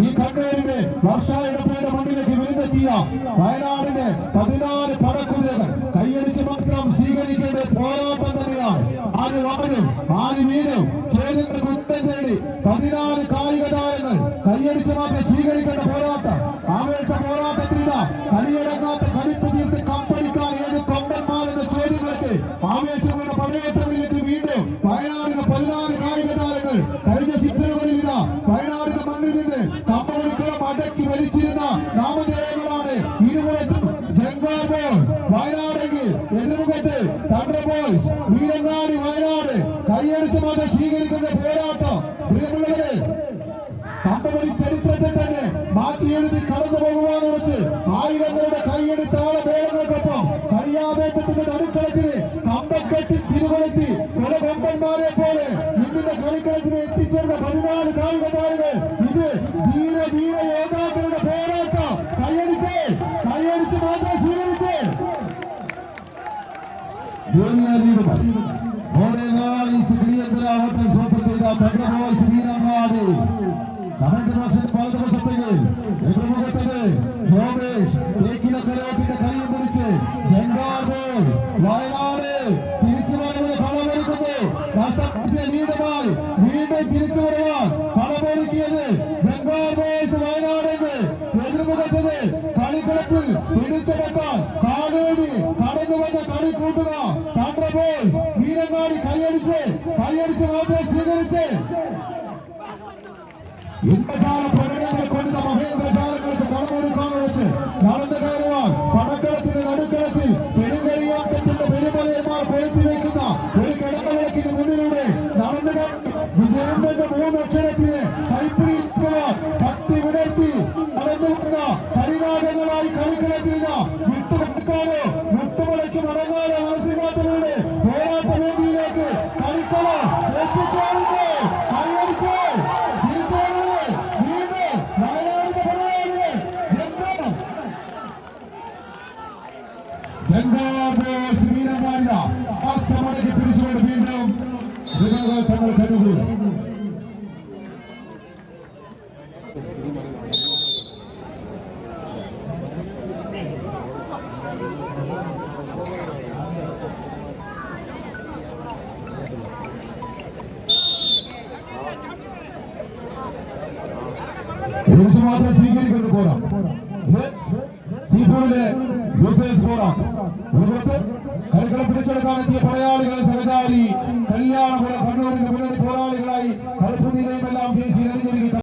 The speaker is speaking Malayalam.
ഈ കണ്ണൂരിന്റെ വർഷായിടപ്പയുടെ മണ്ണിലേക്ക് വിരുന്നെത്തിയ വയനാടിന്റെ പതിനാല് പടക്കുതിരകൾ കൈയടിച്ച് മാത്രം സ്വീകരിക്കേണ്ട പോരാട്ടം തന്നെയാണ്. ആര് വാനും ആര് വീടും ചേരുന്ന കുറ്റം തേടി പതിനാല് കായിക താരങ്ങൾ കൈയടിച്ച് മാത്രം സ്വീകരിക്കേണ്ട പോരാട്ടം. ആവേശ പോരാട്ടത്തിലില്ല കലിയടങ്ങാത്ത കലിപ്പ് തീർത്ത് കമ്പടിക്കാൻ ഏത് കൊമ്പന്മാരെന്ന ചോദ്യങ്ങൾക്ക് ആവേശങ്ങളുടെ പടയേറ്റമിലേക്ക് വീണ്ടും വയനാടിന്റെ പതിനാല് കായിക താരങ്ങൾ കഴിഞ്ഞ ഇതാ വയനാടിന്റെ തണ്ടർ ബോയ്സ് വീരങ്ങാടി വയനാട് കൈയടിച്ച് മാത്രം സ്വീകരിക്കുന്ന പോരാട്ടം പ്രിയമുള്ളവരെ കമ്പവലി ചരിത്രത്തെ തന്നെ മാറ്റി എഴുതി കടന്നു പോകുവാൻ വെച്ച് ആയിരങ്ങളുടെ കൈയടി താളമേളങ്ങൾക്കൊപ്പം കയ്യാവേറ്റത്തിന്റെ നടുക്കളത്തിന് കമ്പക്കെട്ടി തിരുകൊളുത്തി കുല കൊമ്പന്മാരെ പോലെ ഇന്നിന്റെ കളിക്കളത്തിന് എത്തിച്ചേർന്ന പതിനാല് കായിക താരങ്ങൾ ഇത് ധീര വീര ശ്രീരങ്ങാടി കമന്റ് ബോക്സിൽ വലതുവശത്തേക്ക് എതിർമുഖത്തത് ജോബേഷ് തേക്കില കരോട്ടിന്റെ കൈയും പിടിച്ച് ജംഗാർ ബോയ്സ്. വയനാട് തിരിച്ചു വരവിന് കളമൊരുക്കുന്നു. നഷ്ടപ്പെടുത്തിയ ലീഡുമായി വീണ്ടും തിരിച്ചു വരുവാൻ കളമൊരുക്കിയത് ജംഗാർ വയനാട് എതിർമുഖത്തത് കളിക്കളത്തിൽ പിടിച്ചെടുക്കാൻ കൂട്ടുക തണ്ട ബോയ്സ് വീരങ്ങാടി കൈയടിച്ച് കൈയടിച്ച് മാത്രം സ്വീകരിച്ച്. ഇന്ദ്രജാല പ്രകടനങ്ങളെ കൊണ്ടുള്ള മഹേന്ദ്രജാലങ്ങൾക്ക് കളമൊരുക്കാൻ വെച്ച് നടന്നു കയറുവാൻ പടക്കളത്തിന് നടുക്കളത്തിൽ പെരുങ്കളിയാട്ടത്തിന്റെ പെരുമലയന്മാർ കൊളുത്തി വയ്ക്കുന്ന ഒരു കിടന്നവിളക്കിന് മുന്നിലൂടെ നടന്നു കയറി മൂന്ന് അക്ഷരത്തിന് കൈപ്പിടിക്കുവാൻ ഭക്തി വിടർത്തി നടന്നു കരിനാഗങ്ങളായി കളിക്കളത്തിൽ വിട്ടുകൊടുക്കാനോ മാത്രം സ്വീകരിക്കൊണ്ട് പോരാം. സീഫോണിലെ യൂസേഴ്സ് പോരാം ഒരു പുറത്ത് കളിക്കളം പിടിച്ചെടുക്കാൻ എത്തിയ